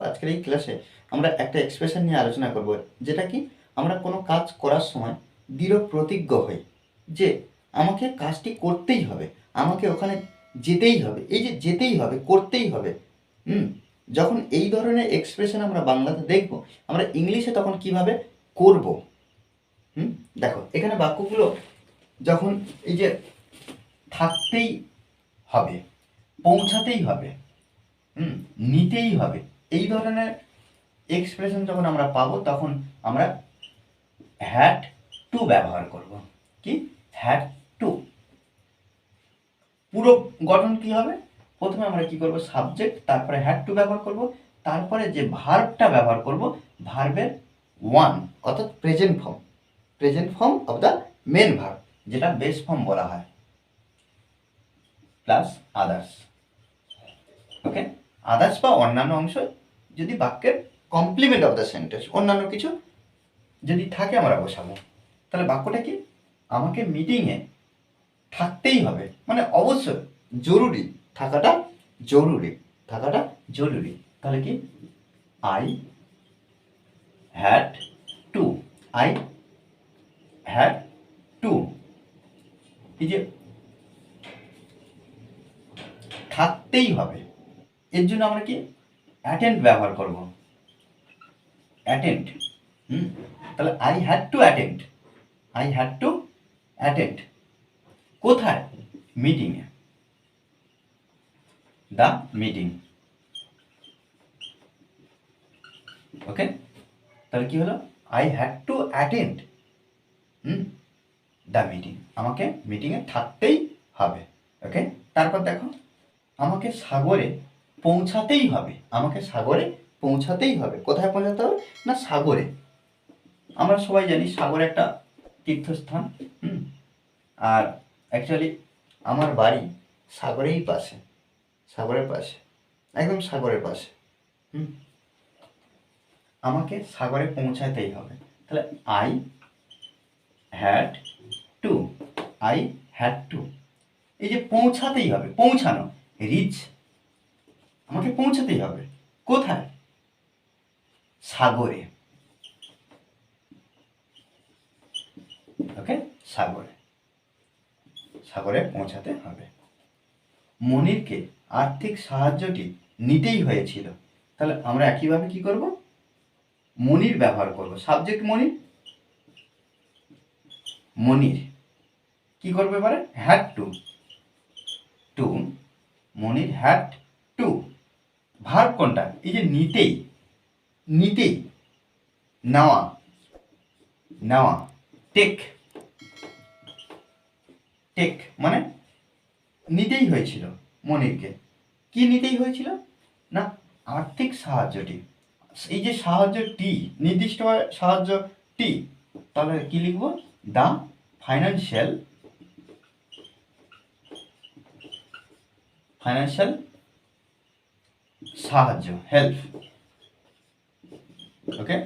আজকের এই ক্লাসে আমরা একটা এক্সপ্রেশন নিয়ে আলোচনা করব, যেটা কি? আমরা কোনো কাজ করার সময় দৃঢ় প্রতিজ্ঞ হই যে আমাকে কাজটি করতেই হবে, আমাকে ওখানে যেতেই হবে, এই যে যেতেই হবে, করতেই হবে। হুম? যখন এই ধরনের এক্সপ্রেশন আমরা বাংলাতে দেখব, আমরা ইংলিশে তখন কীভাবে করব? হুম? দেখো, এখানে বাক্যগুলো যখন এই যে থাকতেই হবে, পৌঁছাতেই হবে, হুম? নিতেই হবে এই ধরনের এক্সপ্রেশন যখন আমরা পাবো, তখন আমরা হ্যাট টু ব্যবহার করব। কি? হ্যাট টু পুরো গঠন কি হবে? প্রথমে আমরা কি করব? সাবজেক্ট তারপরে হ্যাড টু ব্যবহার করব। তারপরে যে ভার্বটা ব্যবহার করব ভার্বের ওয়ান অর্থাৎ present form present form of the main verb যেটা বেস ফর্ম বলা হয়। প্লাস আদার্স ওকে আদার্স বা অন্যান্য অংশ যদি বাক্যের কমপ্লিমেন্ট অফ দ্য সেন্টেন্স অন্যান্য কিছু যদি থাকে, আমরা বসাবো। তাহলে বাক্যটা কি? আমাকে মিটিংয়ে থাকতেই হবে। মানে অবশ্যই জরুরি, থাকাটা জরুরি থাকাটা জরুরি। তাহলে কি? I had to I had to এই যে থাকতেই হবে, এর জন্য আমরা কি অ্যাটেন্ড ব্যবহার করব। অ্যাটেন্ড হুম? তাহলে I had to attend I had to attend কোথায়? মিটিংয়ে দ্য মিটিং ওকে তাহলে কি হলো? I had to attend hmm? The meeting আমাকে মিটিংয়ে থাকতেই হবে। ওকে তারপর দেখো, আমাকে সাগরে পৌঁছাতেই হবে। আমাকে সাগরে পৌঁছাতেই হবে। কোথায় পৌঁছাতে হবে? না, সাগরে। আমরা সবাই জানি সাগর একটা তীর্থস্থান, হুম? আর অ্যাকচুয়ালি আমার বাড়ি সাগরেই পাশে। সাগরের পাশে। একদম সাগরের পাশে, হুম? আমাকে সাগরে পৌঁছাতেই হবে। তাহলে I had to I had to এই যে পৌঁছাতেই হবে, পৌঁছানো রিচ আমাকে পৌঁছাতেই হবে। কোথায়? সাগরে। ওকে, সাগরে। সাগরে পৌঁছাতে হবে। মনিরকে আর্থিক সাহায্যটি নিতেই হয়েছিল। তাহলে আমরা একইভাবে কি করব? মনির ব্যবহার করব। সাবজেক্ট মনির? মনির। কি করবে পারে had to. To. Monir had to. কোনটা? এই যে নিতেই নিতেই, নেওয়া নেওয়া, টেক টেক মানে নিতেই হয়েছিল মনিরকে। কি নিতেই হয়েছিল? না, আর্থিক সাহায্যটি। এই যে সাহায্য টি নির্দিষ্ট সাহায্য টি তাহলে কি লিখব? দ্য ফাইন্যান্সিয়াল ফাইন্যান্সিয়াল সাহায্য হেল্প ওকে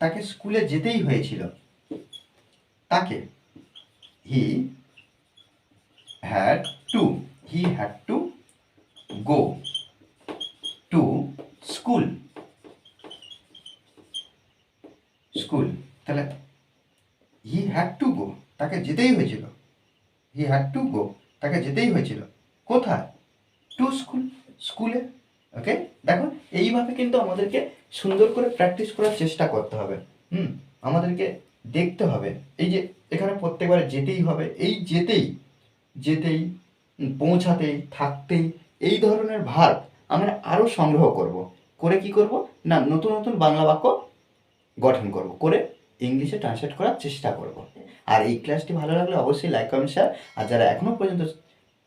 তাকে স্কুলে যেতেই হয়েছিল। তাকে he had to he had to go to school school তাহলে হি হ্যাড টু গো তাকে যেতেই হয়েছিল। হি হ্যাড টু গো তাকে যেতেই হয়েছিল। কোথায়? টু স্কুল স্কুলে ওকে দেখো, এইভাবে কিন্তু আমাদেরকে সুন্দর করে প্র্যাকটিস করার চেষ্টা করতে হবে। হুম? আমাদেরকে দেখতে হবে। এই যে, এখানে প্রত্যেকবার যেতেই হবে। এই যেতেই যেতেই পৌঁছাতেই, থাকতেই এই ধরনের ভার আমরা আরও সংগ্রহ করব। করে কি করব? না, নতুন নতুন বাংলা বাক্য গঠন করব। করে ইংলিশে ট্রান্সলেট করার চেষ্টা করব। আর এই ক্লাসটি ভালো লাগলে অবশ্যই লাইক কমেন্ট শেয়ার আর যারা এখনও পর্যন্ত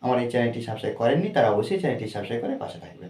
আমার এই চ্যানেলটি সাবস্ক্রাইব করেননি, তারা অবশ্যই চ্যানেলটি সাবস্ক্রাইব করে পাশে থাকবেন।